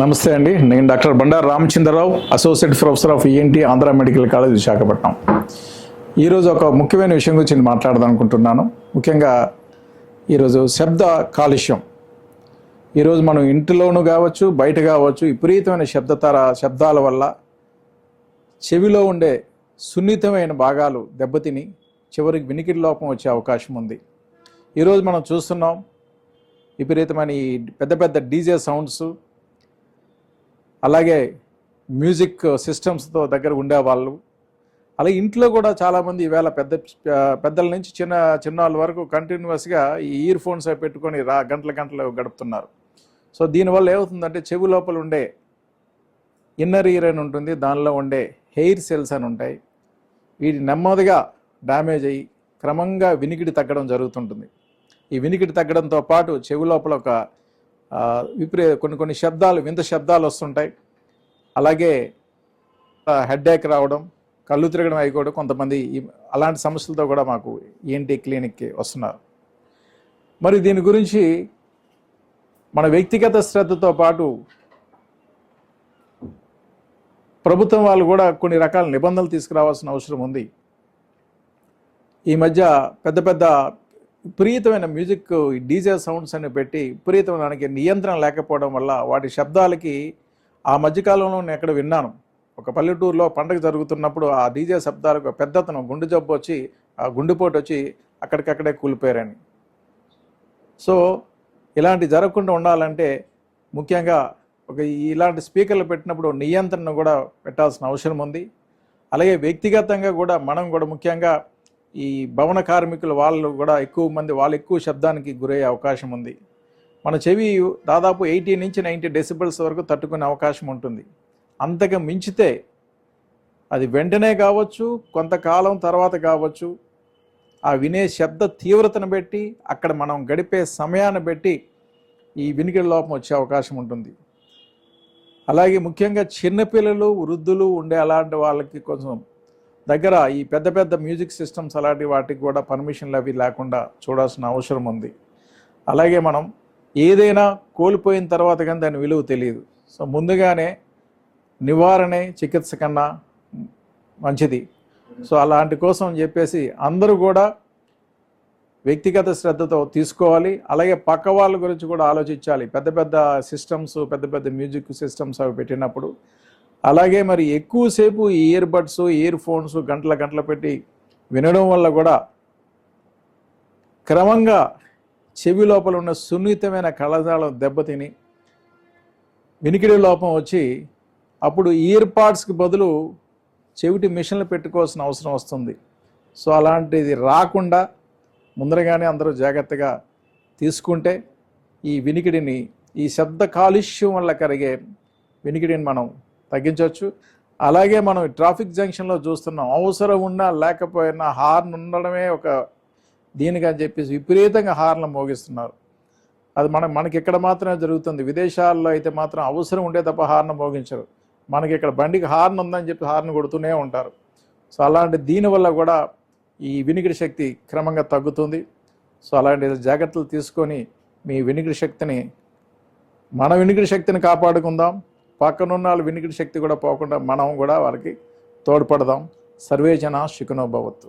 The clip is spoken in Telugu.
నమస్తే అండి. నేను doctor Bandaru Ramachandrarao associate professor of ENT Andhra medical college Visakhapatnam. ఈరోజు ఒక ముఖ్యమైన విషయం గురించి నేను మాట్లాడదాం అనుకుంటున్నాను ముఖ్యంగా ఈరోజు శబ్ద కాలుష్యం. ఈరోజు మనం ఇంటిలోనూ కావచ్చు బయట కావచ్చు విపరీతమైన శబ్దతర శబ్దాల వల్ల చెవిలో ఉండే సున్నితమైన భాగాలు దెబ్బతిని చివరికి వినికిడి లోపం వచ్చే అవకాశం ఉంది. ఈరోజు మనం చూస్తున్నాం విపరీతమైన ఈ పెద్ద పెద్ద డీజే సౌండ్స్ అలాగే మ్యూజిక్ సిస్టమ్స్తో దగ్గర ఉండేవాళ్ళు అలాగే ఇంట్లో కూడా చాలామంది ఈవేళ పెద్ద పెద్దల నుంచి చిన్న చిన్నవాళ్ళ వరకు కంటిన్యూస్గా ఈ ఇయర్ ఫోన్స్ పెట్టుకొని రా గంటల గంటలు గడుపుతున్నారు. సో దీనివల్ల ఏమవుతుందంటే చెవి లోపల ఉండే ఇన్నర్ ఇయర్ అని ఉంటుంది దానిలో ఉండే హెయిర్ సెల్స్ అని ఉంటాయి. వీటి నెమ్మదిగా డ్యామేజ్ అయ్యి క్రమంగా వినికిడి తగ్గడం జరుగుతుంటుంది. ఈ వినికిడి తగ్గడంతో పాటు చెవి లోపల ఒక విపరీ కొన్ని కొన్ని శబ్దాలు వింత శబ్దాలు వస్తుంటాయి. అలాగే హెడ్ఏక్ రావడం కళ్ళు తిరగడం అవి కూడా కొంతమంది అలాంటి సమస్యలతో కూడా మాకు ఏంటి క్లినిక్కి వస్తున్నారు. మరి దీని గురించి మన వ్యక్తిగత శ్రద్ధతో పాటు ప్రభుత్వం వాళ్ళు కూడా కొన్ని రకాల నిబంధనలు తీసుకురావాల్సిన అవసరం ఉంది. ఈ మధ్య పెద్ద పెద్ద విపరీతమైన మ్యూజిక్ డీజే సౌండ్స్ అని పెట్టి విపరీతమైన నియంత్రణ లేకపోవడం వల్ల వాటి శబ్దాలకి ఆ మధ్యకాలంలో నేను ఎక్కడ విన్నాను. ఒక పల్లెటూరులో పండగ జరుగుతున్నప్పుడు ఆ డీజే శబ్దాలకు పెద్దతను గుండె జబ్బు వచ్చి ఆ గుండెపోటు వచ్చి అక్కడికక్కడే కూలిపోయారని. సో ఇలాంటి జరగకుండా ఉండాలంటే ముఖ్యంగా ఒక ఇలాంటి స్పీకర్లు పెట్టినప్పుడు నియంత్రణ కూడా పెట్టాల్సిన అవసరం ఉంది. అలాగే వ్యక్తిగతంగా కూడా మనం కూడా ముఖ్యంగా ఈ భవన కార్మికులు వాళ్ళు కూడా ఎక్కువ మంది వాళ్ళు ఎక్కువ శబ్దానికి గురయ్యే అవకాశం ఉంది. మన చెవి దాదాపు ఎయిటీ నుంచి నైంటీ డెసిబల్స్ వరకు తట్టుకునే అవకాశం ఉంటుంది. అంతకు మించితే అది వెంటనే కావచ్చు కొంతకాలం తర్వాత కావచ్చు. ఆ వినే శబ్ద తీవ్రతను బట్టి అక్కడ మనం గడిపే సమయాన్ని బట్టి ఈ వినికిడి లోపం వచ్చే అవకాశం ఉంటుంది. అలాగే ముఖ్యంగా చిన్నపిల్లలు వృద్ధులు ఉండే అలాంటి వాళ్ళకి కొంచెం దగ్గర ఈ పెద్ద పెద్ద మ్యూజిక్ సిస్టమ్స్ అలాంటి వాటికి కూడా పర్మిషన్లు అవి లేకుండా చూడాల్సిన అవసరం ఉంది. అలాగే మనం ఏదైనా కోల్పోయిన తర్వాత కానీ దాని విలువ తెలియదు. సో ముందుగానే నివారణే చికిత్స కన్నా మంచిది. సో అలాంటి కోసం చెప్పేసి అందరూ కూడా వ్యక్తిగత శ్రద్ధతో తీసుకోవాలి. అలాగే పక్క వాళ్ళ గురించి కూడా ఆలోచించాలి. పెద్ద పెద్ద సిస్టమ్స్ పెద్ద పెద్ద మ్యూజిక్ సిస్టమ్స్ అవి పెట్టినప్పుడు. అలాగే మరి ఎక్కువసేపు ఈ ఇయర్ బడ్స్ ఇయర్ ఫోన్స్ గంటల గంటలు పెట్టి వినడం వల్ల కూడా క్రమంగా చెవి లోపల ఉన్న సున్నితమైన కళజాలం దెబ్బతిని వినికిడి లోపం వచ్చి అప్పుడు ఇయర్ పాడ్స్కి బదులు చెవిటి మిషన్లు పెట్టుకోవాల్సిన అవసరం వస్తుంది. సో అలాంటిది రాకుండా ముందరగానే అందరూ జాగ్రత్తగా తీసుకుంటే ఈ వినికిడిని ఈ శబ్ద కాలుష్యం వల్ల కలిగే వినికిడిని మనం తగ్గించవచ్చు. అలాగే మనం ట్రాఫిక్ జంక్షన్లో చూస్తున్నాం అవసరం ఉన్నా లేకపోయినా హార్న్ ఉండడమే ఒక దీనిగా చెప్పేసి విపరీతంగా హారణం మోగిస్తున్నారు. అది మనం మనకి ఇక్కడ మాత్రమే జరుగుతుంది. విదేశాల్లో అయితే మాత్రం అవసరం ఉండే తప్ప హార్న్ మోగించరు. మనకి ఇక్కడ బండికి హార్న్ ఉందని చెప్పి హార్న్ కొడుతూనే ఉంటారు. సో అలాంటి దీనివల్ల కూడా ఈ వినికిడి శక్తి క్రమంగా తగ్గుతుంది. సో అలాంటి జాగ్రత్తలు తీసుకొని మీ వినికిడి శక్తిని మన వినికిడి శక్తిని కాపాడుకుందాం. పక్కనున్న వాళ్ళ వినికిడి శక్తి కూడా పోకుండా మనం కూడా వాళ్ళకి తోడ్పడదాం. సర్వేజన శిఖనోభవత్తు